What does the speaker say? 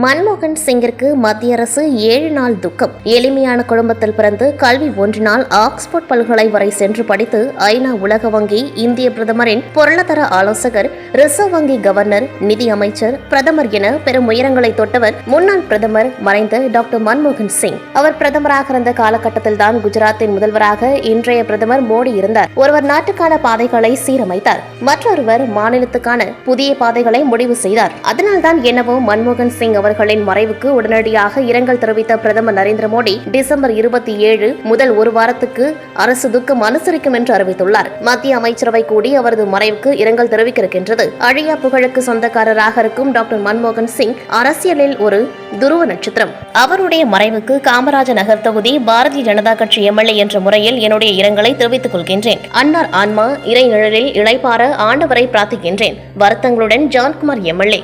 மன்மோகன் சிங்கிற்கு மத்திய அரசு ஏழு நாள் துக்கம். எளிமையான குடும்பத்தில் பிறந்து கல்வி ஒன்றினால் ஆக்ஸ்போர்ட் பல்கலை வரை சென்று படித்து ஐநா உலக வங்கி இந்திய பிரதமரின் பொருளாதார ஆலோசகர் ரிசர்வ் வங்கி கவர்னர் நிதி அமைச்சர் பிரதமர் என பெரும் உயரங்களை தொட்டவர் முன்னாள் பிரதமர் மறைந்த டாக்டர் மன்மோகன் சிங். அவர் பிரதமராக இருந்த காலகட்டத்தில் தான் குஜராத்தின் முதல்வராக இன்றைய பிரதமர் மோடி இருந்தார். ஒருவர் நாட்டுக்கான பாதைகளை சீரமைத்தார். மற்றொருவர் மாநிலத்துக்கான புதிய பாதைகளை முடிவு செய்தார். அதனால்தான் என்னவோ மன்மோகன் சிங் அவர்களின் மறைவுக்கு உடனடியாக இரங்கல் தெரிவித்த பிரதமர் நரேந்திர மோடி டிசம்பர் இருபத்தி ஏழு முதல் ஒரு வாரத்துக்கு அரசு துக்கம் அனுசரிக்கும் என்று அறிவித்துள்ளார். மத்திய அமைச்சரவை கூடி அவரது மறைவுக்கு இரங்கல் தெரிவிக்க இருக்கின்றது அழியா புகழுக்கு சொந்தக்காரராக இருக்கும் டாக்டர் மன்மோகன் சிங் அரசியலில் ஒரு துருவ நட்சத்திரம். அவருடைய மறைவுக்கு காமராஜ நகர் தொகுதி பாரதிய ஜனதா கட்சி எம்எல்ஏ என்ற முறையில் என்னுடைய இரங்கலை தெரிவித்துக் கொள்கின்றேன். அன்னார் ஆன்மா இறை நிழலில் இளைப்பாற ஆண்டவரை பிரார்த்திக்கின்றேன். வருத்தங்களுடன் ஜான்குமார் எம்எல்ஏ.